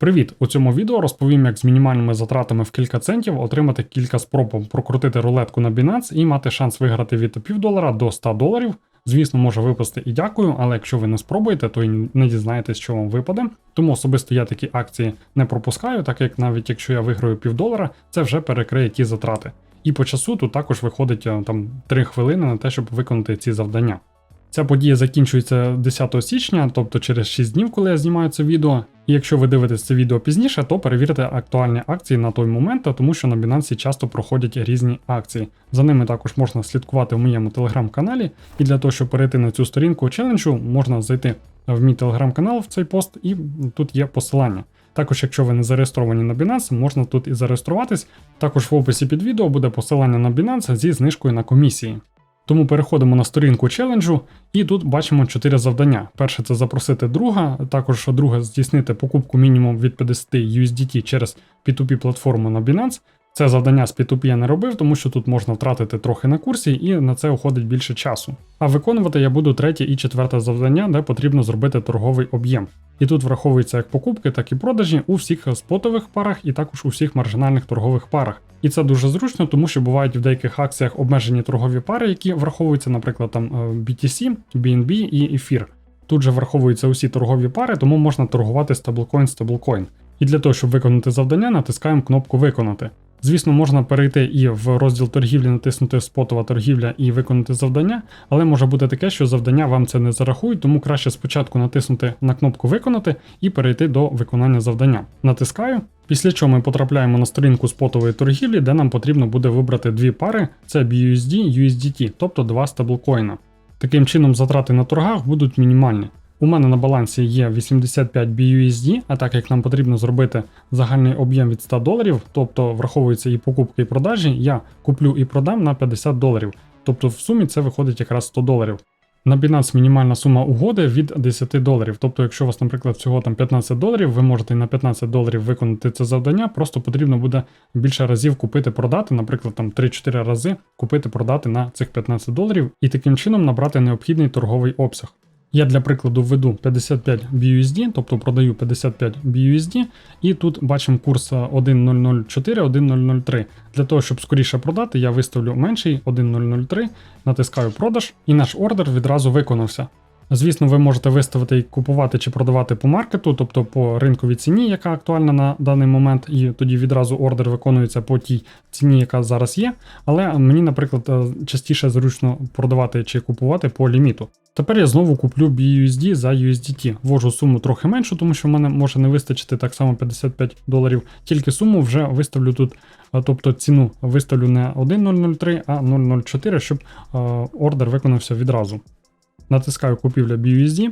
Привіт! У цьому відео розповім, як з мінімальними затратами в кілька центів отримати кілька спроб прокрутити рулетку на Binance і мати шанс виграти від півдолара до 100 доларів. Звісно, може випасти і дякую, але якщо ви не спробуєте, то і не дізнаєтесь, що вам випаде. Тому особисто я такі акції не пропускаю, так як навіть якщо я виграю півдолара, це вже перекриє ті затрати. І по часу тут також виходить е, там 3 хвилини на те, щоб виконати ці завдання. Ця подія закінчується 10 січня, тобто через 6 днів, коли я знімаю це відео. І якщо ви дивитесь це відео пізніше, то перевірте актуальні акції на той момент, тому що на Binance часто проходять різні акції. За ними також можна слідкувати в моєму телеграм-каналі. І для того, щоб перейти на цю сторінку челенджу, можна зайти в мій телеграм-канал в цей пост, і тут є посилання. Також, якщо ви не зареєстровані на Binance, можна тут і зареєструватись. Також в описі під відео буде посилання на Binance зі знижкою на комісії. Тому переходимо на сторінку челенджу, і тут бачимо 4 завдання. Перше це запросити друга, також друге здійснити покупку мінімум від 50 USDT через P2P платформу на Binance. Це завдання з P2P я не робив, тому що тут можна втратити трохи на курсі, і на це уходить більше часу. А виконувати я буду третє і четверте завдання, де потрібно зробити торговий об'єм. І тут враховується як покупки, так і продажі у всіх спотових парах і також у всіх маржинальних торгових парах. І це дуже зручно, тому що бувають в деяких акціях обмежені торгові пари, які враховуються, наприклад, там е, BTC, BNB і ефір. Тут же враховуються усі торгові пари, тому можна торгувати стаблкоін стаблкоін. І для того, щоб виконати завдання, натискаємо кнопку Виконати. Звісно, можна перейти і в розділ торгівлі, натиснути спотова торгівля і виконати завдання, але може бути таке, що завдання вам це не зарахують, тому краще спочатку натиснути на кнопку Виконати і перейти до виконання завдання. Натискаю. Після чого ми потрапляємо на сторінку спотової торгівлі, де нам потрібно буде вибрати дві пари: це BUSD USDT, тобто два стаблкоїна. Таким чином, затрати на торгах будуть мінімальні. У мене на балансі є 85 BUSD, а так як нам потрібно зробити загальний об'єм від 100 доларів, тобто враховується і покупки і продажі, я куплю і продам на 50 доларів. Тобто в сумі це виходить якраз 100 доларів. На Binance мінімальна сума угоди від 10 доларів. Тобто, якщо у вас, наприклад, всього там 15 доларів, ви можете на 15 доларів виконати це завдання, просто потрібно буде більше разів купити, продати, наприклад, там 3-4 рази купити, продати на цих 15 доларів і таким чином набрати необхідний торговий обсяг. Я для прикладу введу 55 BUSD, тобто продаю 55 BUSD, і тут бачимо курс 1004, 1003. Для того, щоб скоріше продати, я виставлю менший 1003, натискаю продаж, і наш ордер відразу виконався. Звісно, ви можете виставити і купувати чи продавати по маркету, тобто по ринковій ціні, яка актуальна на даний момент, і тоді відразу ордер виконується по тій ціні, яка зараз є. Але мені, наприклад, е, частіше зручно продавати чи купувати по ліміту. Тепер я знову куплю BUSD за USDT. Ввожу суму трохи меншу, тому що в мене може не вистачити так само 55 доларів. Тільки суму вже виставлю тут, тобто ціну виставлю не 1003, а 004, щоб ордер виконався відразу. Натискаю купівля BUSD.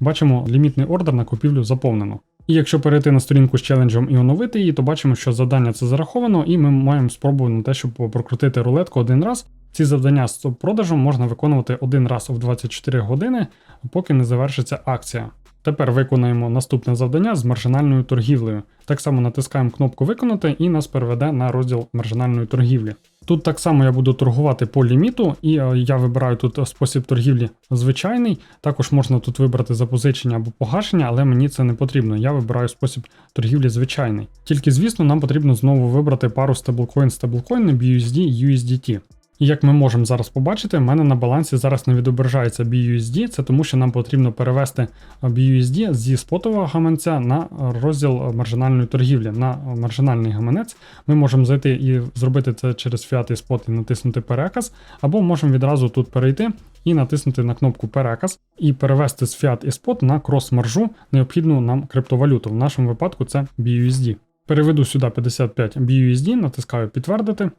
Бачимо, лімітний ордер на купівлю заповнено. І якщо перейти на сторінку з челенджем і оновити її, то бачимо, що завдання це зараховано, і ми маємо спробу на те, щоб прокрутити рулетку один раз. Ці завдання з продажем можна виконувати один раз в 24 години, поки не завершиться акція. Тепер виконуємо наступне завдання з маржинальною торгівлею. Так само натискаємо кнопку Виконати і нас переведе на розділ маржинальної торгівлі. Тут так само я буду торгувати по ліміту, і е, я вибираю тут спосіб торгівлі звичайний. Також можна тут вибрати запозичення або погашення, але мені це не потрібно. Я вибираю спосіб торгівлі звичайний. Тільки, звісно, нам потрібно знову вибрати пару стаблкоін-стаблкоін BUSD USDT. Як ми можемо зараз побачити, в мене на балансі зараз не відображається BUSD, це тому що нам потрібно перевести BUSD зі спотового гаманця на розділ маржинальної торгівлі, на маржинальний гаманець. Ми можемо зайти і зробити це через Fiat і спот і натиснути переказ, або можемо відразу тут перейти і натиснути на кнопку переказ і перевести з Fiat і спот на крос-маржу необхідну нам криптовалюту. В нашому випадку це BUSD. Переведу сюди 55 BUSD, натискаю підтвердити.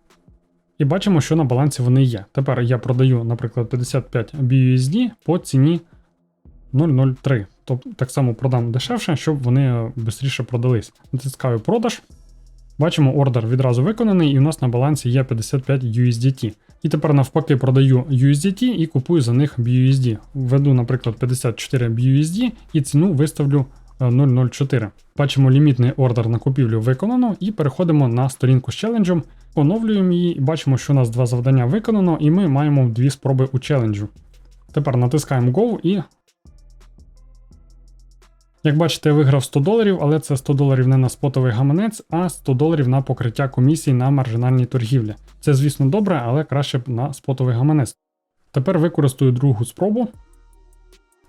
І бачимо, що на балансі вони є. Тепер я продаю, наприклад, 55 BUSD по ціні 0,03. Тобто так само продам дешевше, щоб вони швидше продались. Натискаю продаж. Бачимо, ордер відразу виконаний, і у нас на балансі є 55 USDT. І тепер навпаки продаю USDT і купую за них BUSD. Введу, наприклад, 54 BUSD і ціну виставлю 004. Бачимо лімітний ордер на купівлю виконано, і переходимо на сторінку з челенджем, оновлюємо її і бачимо, що у нас два завдання виконано, і ми маємо дві спроби у челенджу. Тепер натискаємо Go і Як бачите, я виграв 100 доларів, але це 100 доларів не на спотовий гаманець, а 100 доларів на покриття комісій на маржинальній торгівлі. Це, звісно, добре, але краще б на спотовий гаманець. Тепер використаю другу спробу.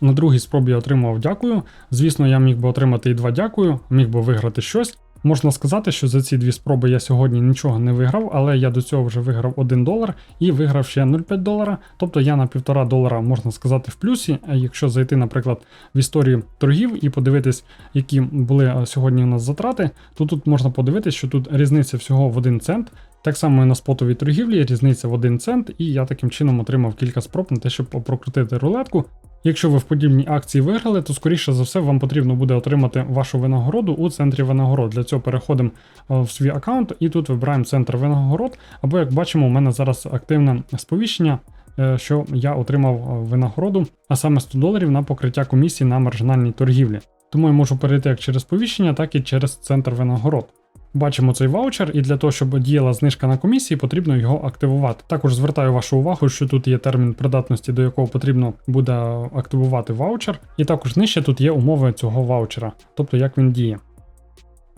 На другій спробі я отримав дякую. Звісно, я міг би отримати і два дякую, міг би виграти щось. Можна сказати, що за ці дві спроби я сьогодні нічого не виграв, але я до цього вже виграв 1 долар і виграв ще 0,5 долара. Тобто я на 1,5 долара можна сказати в плюсі. Якщо зайти, наприклад, в історію торгів і подивитись, які були е, сьогодні у нас затрати, то тут можна подивитись, що тут різниця всього в 1 цент. Так само і на спотовій торгівлі різниця в 1 цент, і я таким чином отримав кілька спроб на те, щоб прокрутити рулетку. Якщо ви в подібній акції виграли, то скоріше за все вам потрібно буде отримати вашу винагороду у центрі винагород. Для цього переходимо е, в свій аккаунт і тут вибираємо центр винагород. Або, як бачимо, у мене зараз активне сповіщення, е, що я отримав е, винагороду, а саме 100 доларів на покриття комісії на маржинальній торгівлі. Тому я можу перейти як через сповіщення, так і через центр винагород. Бачимо цей ваучер, і для того, щоб діяла знижка на комісії, потрібно його активувати. Також звертаю вашу увагу, що тут є термін придатності, до якого потрібно буде активувати ваучер, і також нижче тут є умови цього ваучера, тобто як він діє.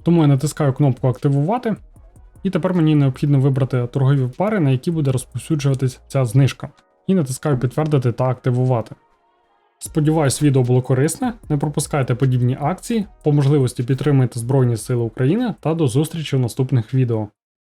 Тому я натискаю кнопку активувати, і тепер мені необхідно вибрати торгові пари, на які буде розповсюджуватись ця знижка. І натискаю підтвердити та активувати. Сподіваюсь, відео було корисне. Не пропускайте подібні акції, по можливості підтримайте Збройні Сили України та до зустрічі в наступних відео.